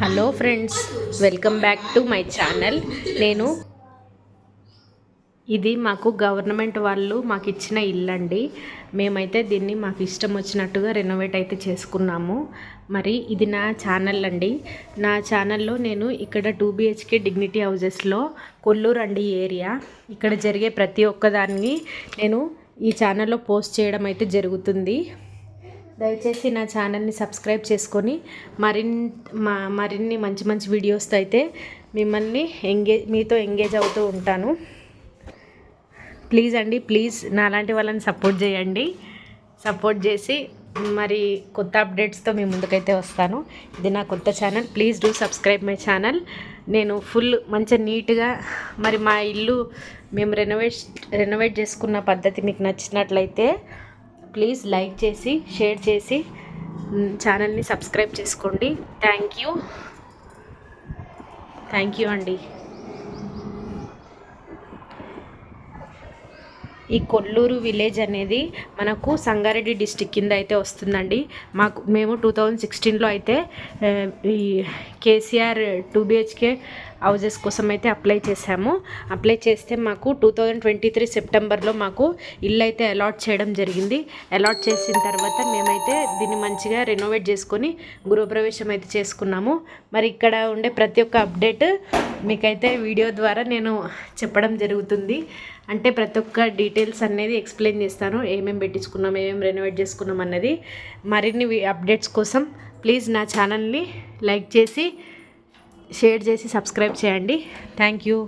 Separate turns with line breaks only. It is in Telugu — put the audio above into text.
Hello friends welcome back to my channel. నేను ఇది మాకు గవర్నమెంట్ వాళ్ళు మాకు ఇచ్చిన ఇల్లు అండి మేమైతే దీన్ని మాకు ఇష్టం వచ్చినట్టుగా రెనోవేట్ అయితే చేసుకున్నాము. మరి ఇది నా ఛానల్ అండి. నా ఛానల్లో నేను ఇక్కడ టూ బిహెచ్కే డిగ్నిటీ హౌజెస్లో కొల్లూరు అండి ఏరియా. ఇక్కడ జరిగే ప్రతి ఒక్కదాన్ని నేను ఈ ఛానల్లో పోస్ట్ చేయడం అయితే జరుగుతుంది. దయచేసి నా ఛానల్ని సబ్స్క్రైబ్ చేసుకొని మరిన్ మా మరిన్ని మంచి మంచి వీడియోస్తో అయితే మిమ్మల్ని ఎంగేజ్ మీతో ఎంగేజ్ అవుతూ ఉంటాను. ప్లీజ్ అండి ప్లీజ్ నా లాంటి వాళ్ళని సపోర్ట్ చేయండి. సపోర్ట్ చేసి మరి కొత్త అప్డేట్స్తో మీ ముందుకైతే వస్తాను. ఇది నా కొత్త channel. Please do subscribe my channel. నేను ఫుల్ మంచిగా నీట్గా మరి మా ఇల్లు మేము రెనోవేట్ రెనోవేట్ చేసుకున్న పద్ధతి మీకు నచ్చినట్లయితే ప్లీజ్ లైక్ చేసి షేర్ చేసి ఛానల్ని సబ్స్క్రైబ్ చేసుకోండి. Thank you. థ్యాంక్ యూ అండి. ఈ కొల్లూరు విలేజ్ అనేది మనకు సంగారెడ్డి డిస్టిక్ కింద అయితే వస్తుందండి. మాకు మేము టూ థౌజండ్ సిక్స్టీన్లో అయితే ఈ కేసీఆర్ టూ బిహెచ్కే హౌజెస్ కోసం అయితే అప్లై చేశాము. అప్లై చేస్తే మాకు టూ థౌజండ్ ట్వంటీ త్రీ సెప్టెంబర్లో మాకు ఇల్లు అయితే అలాట్ చేయడం జరిగింది. అలాట్ చేసిన తర్వాత మేమైతే దీన్ని మంచిగా రెనోవేట్ చేసుకొని గృహప్రవేశం అయితే చేసుకున్నాము. మరి ఇక్కడ ఉండే ప్రతి ఒక్క అప్డేట్ మీకైతే వీడియో ద్వారా నేను చెప్పడం జరుగుతుంది. అంటే ప్రతి ఒక్క డీటెయిల్స్ అనేది ఎక్స్ప్లెయిన్ చేస్తాను. ఏమేమి పెట్టించుకున్నాం ఏమేమి రెనోవేట్ చేసుకున్నాం అన్నది మరిన్ని అప్డేట్స్ కోసం ప్లీజ్ నా ఛానల్ని లైక్ చేసి షేర్ చేసి సబ్స్క్రైబ్ చేయండి. Thank you